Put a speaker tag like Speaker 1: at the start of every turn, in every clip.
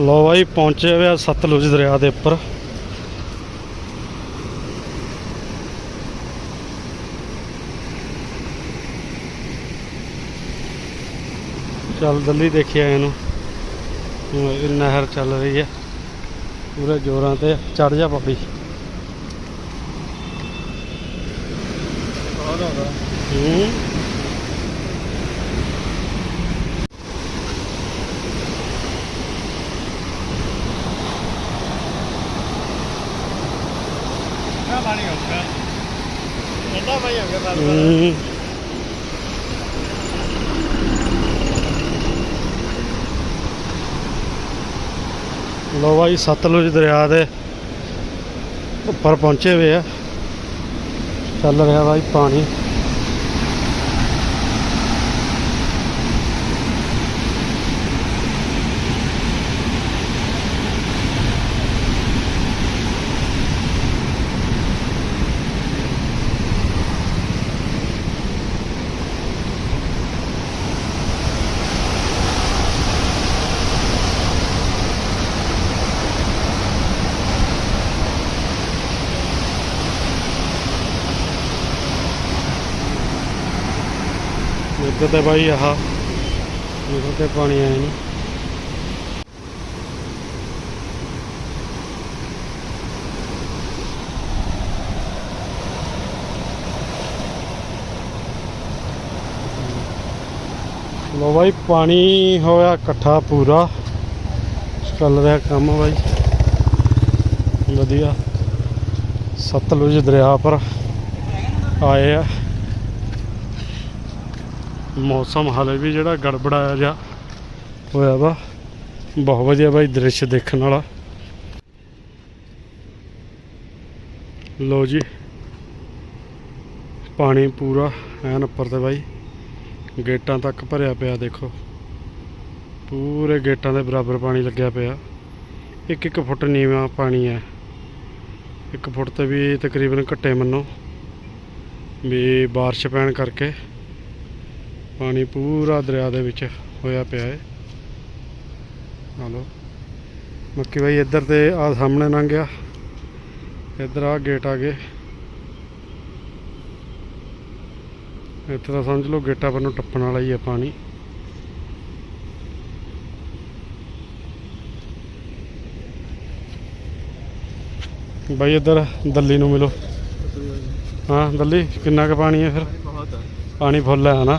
Speaker 1: ਲੋ ਬਾਈ, ਪਹੁੰਚੇ ਹੋਏ ਸਤਲੁਜ ਦਰਿਆ ਦੇ ਉੱਪਰ। ਚੱਲ ਦਿੱਲੀ ਦੇਖਿਆ ਇਹਨੂੰ। ਨਹਿਰ ਚੱਲ ਰਹੀ ਹੈ। ਪੂਰੇ ਜੋਰਾਂ ਤੇ ਚੜ ਜਾ ਪੌੜੀ ਹੂੰ। ਹੂੰ। ਲੋ ਬਾਈ ਸਤਲੁਜ ਦਰਿਆ ਦੇ ਉੱਪਰ ਪਹੁੰਚੇ ਹੋਏ ਆ। ਚੱਲ ਰਿਹਾ ਬਾਈ ਪਾਣੀ। ਇੱਧਰ ਤੇ ਬਾਈ ਆਹ ਇੱਧਰ ਤੇ ਪਾਣੀ ਆਇਆ ਨਹੀਂ। ਲੋ ਬਾਈ, ਪਾਣੀ ਹੋਇਆ ਇਕੱਠਾ ਪੂਰਾ। ਚੱਲ ਰਿਹਾ ਕੰਮ ਬਾਈ। ਵਧੀਆ। ਸਤਲੁਜ ਦਰਿਆ ਪਰ ਆਏ ਆ। ਮੌਸਮ ਹਾਲੇ ਵੀ ਜਿਹੜਾ ਗੜਬੜਾਇਆ ਜਾ ਹੋਇਆ ਵਾ। ਬਹੁਤ ਵਧੀਆ ਬਾਈ ਦ੍ਰਿਸ਼ ਦੇਖਣ ਵਾਲਾ। ਲੋ ਜੀ, ਪਾਣੀ ਪੂਰਾ ਐਨ ਉੱਪਰ ਤੇ ਬਾਈ। ਗੇਟਾਂ ਤੱਕ ਭਰਿਆ ਪਿਆ ਦੇਖੋ। ਪੂਰੇ ਗੇਟਾਂ ਦੇ ਬਰਾਬਰ ਪਾਣੀ ਲੱਗਿਆ ਪਿਆ। ਇੱਕ ਇੱਕ ਫੁੱਟ ਨੀਵਾਂ ਪਾਣੀ ਹੈ। ਇੱਕ ਫੁੱਟ ਤੇ ਵੀ ਤਕਰੀਬਨ ਘੱਟੇ ਮੰਨੋ ਵੀ ਬਾਰਿਸ਼ ਪੈਣ ਕਰਕੇ ਪਾਣੀ ਪੂਰਾ ਦਰਿਆ ਦੇ ਵਿੱਚ ਹੋਇਆ ਪਿਆ ਹੈ। ਹਲੋ ਮੱਕੀ ਬਾਈ ਇੱਧਰ ਤੇ ਆ ਸਾਹਮਣੇ ਲੰਘ ਗਿਆ। ਇੱਧਰ ਆ ਗੇਟ ਆ ਗਏ। ਇੱਥੇ ਤਾਂ ਸਮਝ ਲਓ ਗੇਟਾਂ ਪਰ ਨੂੰ ਟੱਪਣ ਵਾਲਾ ਹੀ ਹੈ ਪਾਣੀ। ਬਾਈ ਇੱਧਰ ਦੱਲੀ ਨੂੰ ਮਿਲੋ। ਹਾਂ ਦੱਲੀ ਕਿੰਨਾ ਕੁ ਪਾਣੀ ਹੈ ਫਿਰ? ਪਾਣੀ ਫੁੱਲ ਹੈ ਨਾ?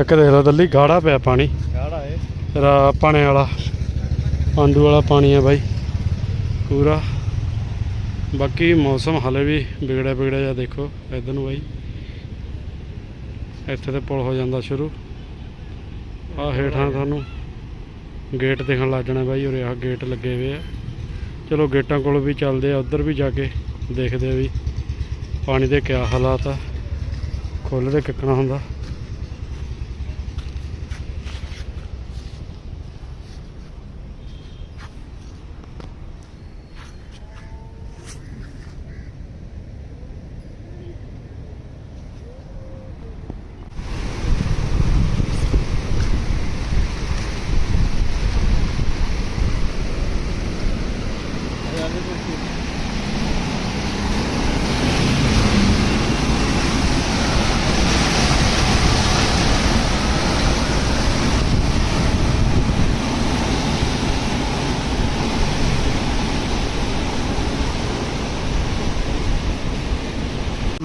Speaker 1: ਇੱਕ ਦੇਖ ਲਓ ਦੱਲੀ ਗਾੜਾ ਪਿਆ ਪਾਣੀ।
Speaker 2: ਗਾੜਾ ਹੈ
Speaker 1: ਤੇਰਾ ਪਾਣੇ ਵਾਲਾ ਪਾਂਡੂ ਵਾਲਾ ਪਾਣੀ ਹੈ ਬਾਈ ਪੂਰਾ। ਬਾਕੀ ਮੌਸਮ ਹਲੇ ਵੀ ਵਿਗੜਿਆ ਵਿਗੜਿਆ ਜਿਹਾ ਦੇਖੋ ਇਧਰ ਨੂੰ ਬਾਈ। ਇੱਥੇ ਤੇ ਪੁਲ ਹੋ ਜਾਂਦਾ ਸ਼ੁਰੂ। ਆ ਹੇਠਾਂ ਤੁਹਾਨੂੰ ਗੇਟ ਦੇਖਣ ਲੱਗ ਜਾਣਾ ਬਾਈ ਉਰੇ ਆ ਗੇਟ ਲੱਗੇ ਹੋਏ ਆ। ਚਲੋ ਗੇਟਾਂ ਕੋਲ ਵੀ ਚੱਲਦੇ ਆ ਉਧਰ ਵੀ ਜਾ ਕੇ ਦੇਖਦੇ ਆ ਵੀ ਪਾਣੀ ਦੇ ਕਿਆ ਹਾਲਾਤ ਆ। ਖੁੱਲ੍ਹਦੇ ਕਿੱਕਣਾ ਹੁੰਦਾ।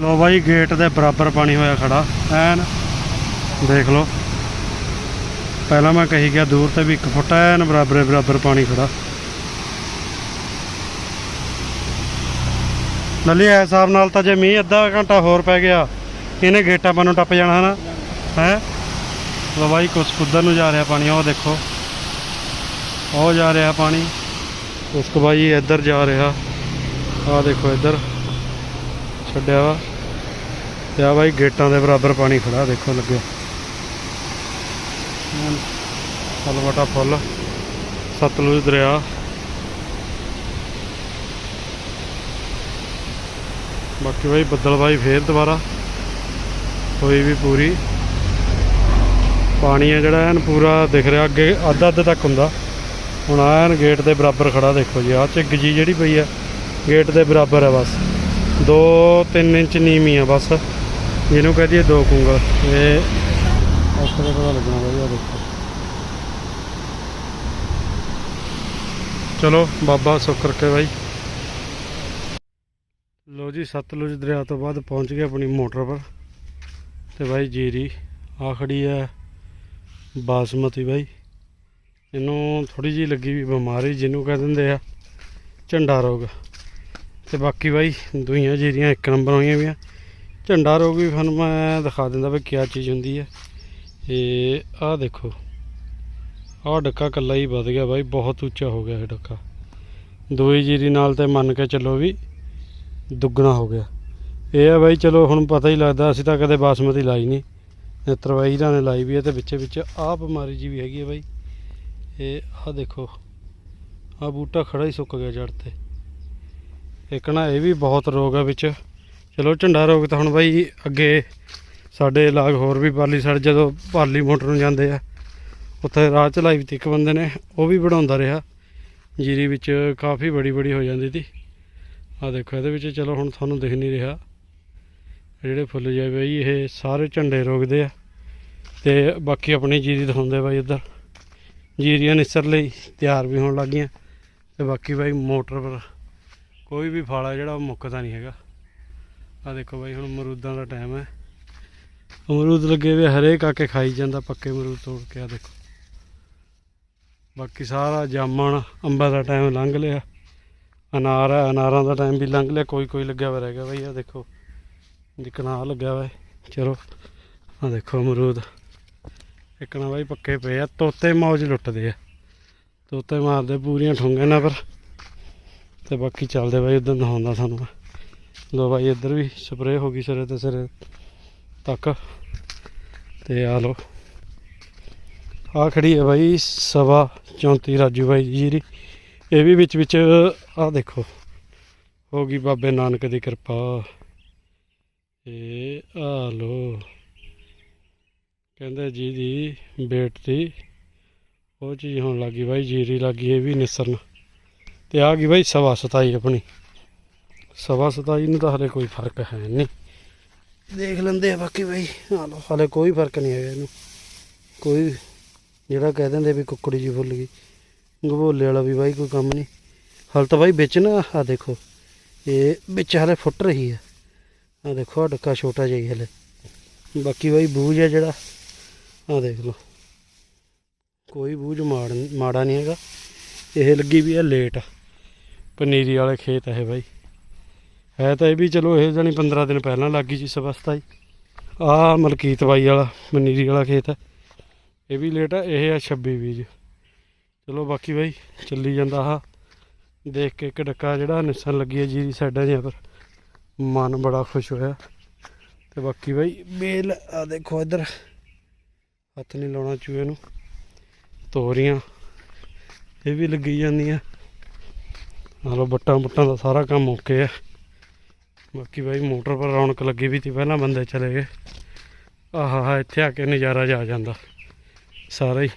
Speaker 1: ਲੋ ਬਾਈ ਗੇਟ ਦੇ ਬਰਾਬਰ ਪਾਣੀ ਹੋਇਆ ਖੜਾ। ਐਨ, ਦੇਖ ਲਓ। ਪਹਿਲਾਂ ਮੈਂ ਕਹੀ ਗਿਆ ਦੂਰ ਤੇ ਵੀ 1 ਫੁੱਟ ਐਨ ਬਰਾਬਰ ਬਰਾਬਰ ਪਾਣੀ ਖੜਾ। ਨਲੀ ਐ ਹਿਸਾਬ ਨਾਲ ਤਾਂ ਜੇ ਮੀਂਹ ਅੱਧਾ ਘੰਟਾ ਹੋਰ ਪੈ ਗਿਆ, ਇਹਨੇ ਗੇਟਾਂ ਪਰ ਨੂੰ ਟੱਪ ਜਾਣਾ ਹਨਾ? ਹੈ? ਲੋ ਬਾਈ, ਕੁਛ ਕੁੱਧਰ ਨੂੰ ਜਾ ਰਿਹਾ ਪਾਣੀ, ਉਹ ਦੇਖੋ। ਉਹ ਜਾ ਰਿਹਾ ਪਾਣੀ। ਉਸ ਉਸਕ ਬਾਈ ਇੱਧਰ ਜਾ ਰਿਹਾ। ਆਹ ਦੇਖੋ ਇੱਧਰ। ਛੱਡਿਆ ਵਾ। ਤੇ ਆ ਬਾਈ ਗੇਟਾਂ ਦੇ ਬਰਾਬਰ ਪਾਣੀ ਖੜਾ, ਦੇਖੋ ਲੱਗਿਆ। ਫਲਵਟਾ ਫੁੱਲ ਸਤਲੁਜ ਦਰਿਆ। ਬਾਕੀ ਬਾਈ ਬੱਦਲ ਬਾਈ ਫੇਰ ਦੁਬਾਰਾ, ਹੋਈ ਵੀ ਪੂਰੀ। ਪਾਣੀ ਹੈ ਜਿਹੜਾ ਐਨ ਪੂਰਾ ਦਿਖ ਰਿਹਾ, ਅੱਗੇ ਅੱਧਾ ਅੱਧ ਤੱਕ ਹੁੰਦਾ। ਹੁਣ ਐਨ ਗੇਟ ਦੇ ਬਰਾਬਰ ਖੜਾ, ਦੇਖੋ ਜੀ ਆ ਝਿੱਗ ਜੀ ਜਿਹੜੀ ਪਈ ਆ, ਗੇਟ ਦੇ ਬਰਾਬਰ ਹੈ ਬਸ। 2-3 ਇੰਚ ਨੀਵੀਂ ਆ ਬਸ। ਜਿਹਨੂੰ ਕਹਿ ਦਈਏ ਦੋ ਕੁੰਗਲ। ਇਹ ਉੱਥੇ ਦਾ ਪਤਾ ਲੱਗਣਾ ਬਾਈ ਆ ਦੇਖੋ। ਚਲੋ, ਬਾਬਾ ਸੁੱਖ ਰੱਖੇ ਬਾਈ। ਲੋ ਜੀ ਸਤਲੁਜ ਦਰਿਆ ਤੋਂ ਬਾਅਦ ਪਹੁੰਚ ਗਏ ਆਪਣੀ ਮੋਟਰ ਪਰ। ਤੇ ਬਾਈ ਜੀਰੀ ਆ ਖੜੀ ਹੈ ਬਾਸਮਤੀ ਬਾਈ। ਇਹਨੂੰ ਥੋੜੀ ਜੀ ਲੱਗੀ ਵੀ ਬਿਮਾਰੀ, ਜਿਹਨੂੰ ਕਹਿ ਦਿੰਦੇ ਆ ਝੰਡਾ ਰੋਗ। ਤੇ ਬਾਕੀ ਬਾਈ, ਦੂਈਆਂ ਜੀਰੀਆਂ ਇੱਕ ਨੰਬਰ ਹੋਈਆਂ ਵੀਆਂ। ਝੰਡਾ ਰੋਗ ਵੀ ਤੁਹਾਨੂੰ ਮੈਂ ਦਿਖਾ ਦਿੰਦਾ ਵੀ ਕੀ ਚੀਜ਼ ਹੁੰਦੀ ਹੈ। ਇਹ ਆਹ ਦੇਖੋ, ਆਹ ਡੱਕਾ ਕੱਲਾ ਹੀ ਵੱਧ ਗਿਆ ਬਾਈ, ਬਹੁਤ ਉੱਚਾ ਹੋ ਗਿਆ ਇਹ ਡੱਕਾ। ਦੂਈ ਜੀਰੀ ਨਾਲ ਤੇ ਮੰਨ ਕੇ ਚੱਲੋ ਵੀ ਦੁੱਗਣਾ ਹੋ ਗਿਆ। ਇਹ ਆ ਬਾਈ, ਚਲੋ ਹੁਣ ਪਤਾ ਹੀ ਲੱਗਦਾ, ਅਸੀਂ ਤਾਂ ਕਦੇ ਬਾਸਮਤੀ ਲਾਈ ਨਹੀਂ। ਤਰਵਾਈ ਨਤਰਵਾਈਰਾਂ ਨੇ ਲਾਈ ਵੀ ਹੈ ਤੇ ਵਿੱਚੇ ਵਿੱਚ ਆਹ ਬਿਮਾਰੀ ਜੀ ਵੀ ਹੈਗੀ ਹੈ ਬਾਈ। ਇਹ ਆਹ ਦੇਖੋ, ਆਹ ਬੂਟਾ ਖੜਾ ਹੀ ਸੁੱਕ ਗਿਆ ਜੜ ਤੇ। ਇੱਕ ਨਾ ਇਹ ਵੀ ਬਹੁਤ ਰੋਗ ਹੈ ਵਿੱਚ। ਚਲੋ ਝੰਡਾ ਰੋਕ ਤਾਂ ਹੁਣ ਬਾਈ ਅੱਗੇ ਸਾਡੇ ਇਲਾਜ ਹੋਰ ਵੀ ਪਾਲੀ ਸੜ ਜਦੋਂ ਪਾਲੀ ਮੋਟਰ ਨੂੰ ਜਾਂਦੇ ਆ, ਉੱਥੇ ਰਾਹ ਚਲਾਈ ਵੀ ਤੀ ਇੱਕ ਬੰਦੇ ਨੇ, ਉਹ ਵੀ ਵਧਾਉਂਦਾ ਰਿਹਾ। ਜੀਰੀ ਵਿੱਚ ਕਾਫੀ ਬੜੀ ਬੜੀ ਹੋ ਜਾਂਦੀ ਸੀ ਆ ਦੇਖੋ ਇਹਦੇ ਵਿੱਚ ਚਲੋ ਹੁਣ ਤੁਹਾਨੂੰ ਦਿਖ ਨਹੀਂ ਰਿਹਾ। ਜਿਹੜੇ ਫੁੱਲ ਜਾਏ ਬਈ ਇਹ ਸਾਰੇ ਝੰਡੇ ਰੋਕਦੇ ਆ। ਤੇ ਬਾਕੀ ਆਪਣੀ ਜੀਰੀ ਦਿਖਾਉਂਦੇ ਬਾਈ ਇੱਧਰ। ਜੀਰੀਆਂ ਨਿਸਰ ਲਈ, ਤਿਆਰ ਵੀ ਹੋਣ ਲੱਗੀਆਂ। ਤੇ ਬਾਕੀ ਬਾਈ ਮੋਟਰ ਪਰ ਕੋਈ ਵੀ ਫਲ ਆ ਜਿਹੜਾ ਉਹ ਮੁੱਕਦਾ ਨਹੀਂ ਹੈਗਾ। ਆ ਦੇਖੋ ਬਾਈ, ਹੁਣ ਅਮਰੂਦਾਂ ਦਾ ਟਾਈਮ ਹੈ। ਅਮਰੂਦ ਲੱਗੇ ਵੇ ਹਰੇਕ ਆ ਕੇ ਖਾਈ ਜਾਂਦਾ, ਪੱਕੇ ਅਮਰੂਦ ਤੋੜ ਕੇ, ਆ ਦੇਖੋ। ਬਾਕੀ ਸਾਰਾ ਜਾਮਣ, ਅੰਬਾਂ ਦਾ ਟਾਈਮ ਲੰਘ ਲਿਆ। ਅਨਾਰ ਹੈ, ਅਨਾਰਾਂ ਦਾ ਟਾਈਮ ਵੀ ਲੰਘ ਲਿਆ। ਕੋਈ ਕੋਈ ਲੱਗਿਆ ਹੋਇਆ ਰਹਿ ਗਿਆ ਬਾਈ, ਆ ਦੇਖੋ। ਜਿਕਣਾ ਲੱਗਿਆ ਹੋਇਆ, ਚਲੋ। ਆ ਦੇਖੋ ਅਮਰੂਦ। ਇੱਕ ਨਾ ਬਾਈ ਪੱਕੇ ਪਏ ਆ, ਤੋਤੇ ਮੌਜ ਲੁੱਟਦੇ ਆ। ਤੋਤੇ ਮਾਰਦੇ ਪੂਰੀਆਂ ਠੁੰਗੇ ਨਾਲ, ਪਰ ਤੇ ਬਾਕੀ ਚੱਲਦੇ ਬਾਈ, ਉਧਰ ਨਹਾਉਂਦਾ ਸਾਨੂੰ ਮੈਂ। ਲੋ ਬਾਈ, ਇੱਧਰ ਵੀ ਸਪਰੇਅ ਹੋ ਗਈ ਸਿਰੇ ਤੇ ਸਿਰੇ ਤੱਕ। ਤੇ ਆ ਲੋ ਆ ਖੜੀ ਹੈ ਬਾਈ ਸਵਾ 34 ਰਾਜੂ ਬਾਈ ਦੀ। ਜੀਰੀ ਇਹ ਵੀ ਵਿੱਚ ਵਿੱਚ ਆ ਦੇਖੋ, ਹੋ ਗਈ ਬਾਬੇ ਨਾਨਕ ਦੀ ਕਿਰਪਾ। ਇਹ ਆ ਲੋ ਕਹਿੰਦੇ ਜੀ ਦੀ ਬੇਟਤੀ ਉਹ ਚੀਜ਼ ਹੋਣ ਲੱਗੀ ਬਾਈ, ਜੀਰੀ ਲੱਗੀ ਇਹ ਵੀ ਨਿਸਰਨ। ਤੇ ਆ ਗਈ ਬਾਈ ਸਵਾ 27 ਆਪਣੀ। ਸਵਾ 27 ਨੂੰ ਤਾਂ ਹਲੇ ਕੋਈ ਫ਼ਰਕ ਹੈ ਨਹੀਂ। ਦੇਖ ਲੈਂਦੇ ਆ ਬਾਕੀ ਬਾਈ। ਆ ਲੋ ਹਲੇ ਕੋਈ ਫ਼ਰਕ ਨਹੀਂ ਹੈਗਾ ਇਹਨੂੰ। ਕੋਈ ਜਿਹੜਾ ਕਹਿ ਦਿੰਦੇ ਵੀ ਕੁੱਕੜੀ ਜੀ ਫੁੱਲ ਗਈ। ਗਵੋਲੇ ਵਾਲਾ ਵੀ ਬਾਈ ਕੋਈ ਕੰਮ ਨਹੀਂ। ਹਾਲ ਤਾਂ ਬਾਈ ਵਿੱਚ ਨਾ ਆ ਦੇਖੋ। ਇਹ ਵਿੱਚ ਹਲੇ ਫੁੱਟ ਰਹੀ ਹੈ ਆ ਦੇਖੋ ਆ ਡੱਕਾ ਛੋਟਾ ਜਿਹਾ ਹੀ ਹਲੇ। ਬਾਕੀ ਬਾਈ ਬੂਝ ਹੈ ਜਿਹੜਾ। ਆ ਦੇਖ ਲਓ। ਕੋਈ ਬੂਝ ਮਾੜ ਮਾੜਾ ਨਹੀਂ ਹੈਗਾ। ਇਹ ਲੱਗੀ ਵੀ ਹੈ ਲੇਟ। ਪਨੀਰੀ ਵਾਲੇ ਖੇਤ ਹੈ ਬਾਈ। ਹੈ ਤਾਂ ਇਹ ਵੀ ਚਲੋ ਇਹ ਜਾਨੀ 15 ਦਿਨ ਪਹਿਲਾਂ ਲੱਗੀ ਸੀ ਸਵਸਤਾ ਹੀ ਆ ਮਲਕੀਤ ਬਾਈ ਵਾਲਾ ਮਨੀਰੀ ਵਾਲਾ ਖੇਤ ਹੈ। ਇਹ ਵੀ ਲੇਟ ਹੈ ਇਹ ਆ 26 ਬੀਜ ਚਲੋ ਬਾਕੀ ਬਾਈ, ਚੱਲੀ ਜਾਂਦਾ ਆ ਦੇਖ ਕੇ ਇੱਕ ਡੱਕਾ ਜਿਹੜਾ ਨਿਸਣ ਲੱਗੀ ਹੈ ਜੀਰੀ ਸਾਈਡਾਂ ਜਿਹਾ ਪਰ ਮਨ ਬੜਾ ਖੁਸ਼ ਹੋਇਆ। ਤੇ ਬਾਕੀ ਬਾਈ ਬੇਲ ਆ ਦੇਖੋ ਇੱਧਰ। ਹੱਥ ਨਹੀਂ ਲਾਉਣਾ ਚੂਹੇ ਨੂੰ। ਤੋਰੀਆਂ, ਇਹ ਵੀ ਲੱਗੀ ਜਾਂਦੀਆਂ। ਨਾਲੋਂ ਬੱਟਾਂ ਬੁੱਟਾਂ ਦਾ ਸਾਰਾ ਕੰਮ ਓਕੇ ਆ। ਬਾਕੀ ਬਾਈ ਮੋਟਰ ਪਰ ਰੌਣਕ ਲੱਗੀ ਵੀ ਤੀ ਪਹਿਲਾਂ ਬੰਦੇ ਚਲੇ ਗਏ। ਆਹਾ ਇੱਥੇ ਆ ਕੇ ਨਜ਼ਾਰਾ ਜਾ ਜਾਂਦਾ। ਸਾਰਾ ਹੀ।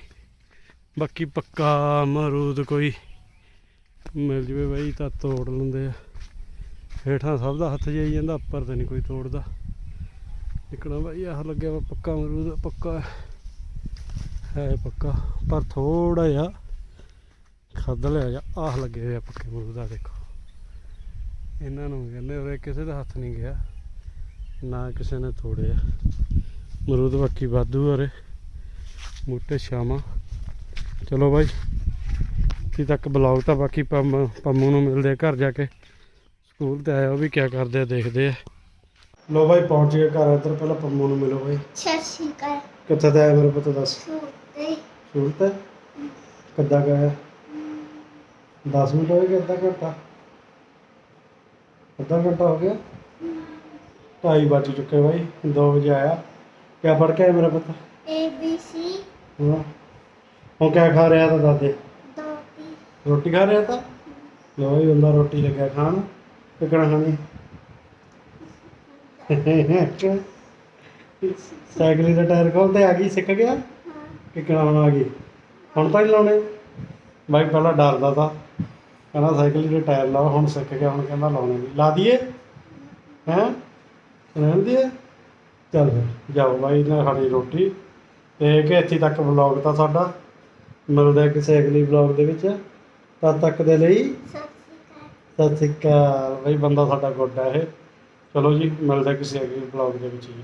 Speaker 1: ਬਾਕੀ ਪੱਕਾ ਮਰੂਦ ਕੋਈ ਮਿਲ ਜਵੇ ਬਾਈ, ਤਾਂ ਤੋੜ ਲੈਂਦੇ ਆ। ਹੇਠਾਂ ਸਭ ਦਾ ਹੱਥ ਜਾਈ ਜਾਂਦਾ, ਉੱਪਰ ਤੇ ਨਹੀਂ ਕੋਈ ਤੋੜਦਾ। ਇਕਣਾ ਬਾਈ, ਆਹ ਲੱਗਿਆ ਵਾ ਪੱਕਾ ਮਰੂਦ ਪੱਕਾ। ਹੈ ਪੱਕਾ, ਪਰ ਥੋੜਾ ਜਿਹਾ ਖੱਦ ਲਿਆ ਜਾ, ਆਹ ਲੱਗੇ ਹੋਏ ਆ ਪੱਕੇ ਮਰੂਦ ਆ ਦੇਖੋ। ਇਹਨਾਂ ਨੂੰ ਕਹਿੰਦੇ ਉਰੇ ਕਿਸੇ ਦਾ ਹੱਥ ਨਹੀਂ ਗਿਆ ਨਾ ਕਿਸੇ ਨੇ ਤੋੜਿਆ। ਅਮਰੂਦ ਬਾਕੀ ਵਾਧੂ ਉਰੇ ਬੂਟੇ ਛਾਵਾਂ। ਚਲੋ ਬਾਈ ਇੱਥੇ ਤੱਕ ਬਲੌਗ ਤਾਂ ਬਾਕੀ ਪੰਮ ਨੂੰ ਮਿਲਦੇ ਘਰ ਜਾ ਕੇ। ਸਕੂਲ ਤੇ ਆਇਆ ਉਹ ਵੀ ਕਿਆ ਕਰਦੇ ਆ ਦੇਖਦੇ ਆ। ਲੋ ਬਾਈ ਪਹੁੰਚ ਗਏ ਘਰ ਇੱਧਰ ਪਹਿਲਾਂ ਪੰਮੂ ਨੂੰ ਮਿਲੋ ਬਾਈ।
Speaker 2: ਸਤਿ ਸ਼੍ਰੀ ਅਕਾਲ।
Speaker 1: ਕਿੱਥੇ ਦਾ ਆਇਆ ਮੇਰੇ ਪੁੱਤ ਦੱਸ।
Speaker 2: ਸੂਤੇ
Speaker 1: ਸਕੂਲ ਤੇ ਕਿੱਦਾਂ ਗਿਆ 10 ਮਿੰਟ ਹੋ ਗਏ ਅੱਧਾ ਘੰਟਾ? ਅੱਧਾ ਘੰਟਾ ਹੋ ਗਿਆ। ਢਾਈ ਵੱਜ ਚੁੱਕੇ ਬਾਈ 2 ਵਜੇ ਆਇਆ। ਕਿਆ ਪੜ ਕੇ ਆਇਆ ਮੇਰਾ ਪੁੱਤ?
Speaker 2: ਸੀ
Speaker 1: ਹਾਂ। ਹੁਣ ਕਿਆ ਖਾ ਰਿਹਾ ਤਾਂ ਦਾਦੇ?
Speaker 2: ਤੀ
Speaker 1: ਰੋਟੀ ਖਾ ਰਿਹਾ ਤਾਂ? ਲੋ ਵੀ ਬੰਦਾ ਰੋਟੀ ਲੱਗਿਆ ਖਾਣ। ਕਿਕਣਾ ਖਾਣੀ? ਸਾਈਕਲ ਦਾ ਟਾਇਰ ਖੋਲਦੇ ਆ ਗਈ ਸਿੱਖ ਗਿਆ? ਕਿਕਣਾ ਹੁਣ ਆ ਗਈ। ਹੁਣ ਤਾਂ ਹੀ ਲਾਉਣੇ। ਬਾਈ ਪਹਿਲਾਂ ਡਰਦਾ ਤਾ। ਕਹਿੰਦਾ ਸਾਈਕਲ ਦੇ ਟਾਇਰ ਲਾਓ, ਹੁਣ ਸਿੱਖ ਗਿਆ, ਹੁਣ ਕਹਿੰਦਾ ਲਾਉਣੇ ਨਹੀਂ। ਲਾ ਦਈਏ? ਹੈਂ? ਰਹਿਣ ਦਈਏ? ਚੱਲ ਫਿਰ, ਜਾਓ ਬਾਈ ਨੇ ਖਾਣੀ ਰੋਟੀ। ਤੇ ਕਿ ਇੱਥੇ ਤੱਕ ਵਲੌਗ ਤਾਂ ਸਾਡਾ ਮਿਲਦੇ ਕਿਸੇ ਅਗਲੀ ਵਲੌਗ ਦੇ ਵਿੱਚ। ਤਦ ਤੱਕ ਦੇ ਲਈ
Speaker 2: ਸਤਿ ਸ਼੍ਰੀ ਅਕਾਲ।
Speaker 1: ਬਈ, ਬੰਦਾ ਸਾਡਾ ਗੁੱਡ ਹੈ ਇਹ। ਚਲੋ ਜੀ, ਮਿਲਦੇ ਕਿਸੇ ਅਗਲੀ ਵਲੌਗ ਦੇ ਵਿੱਚ ਜੀ।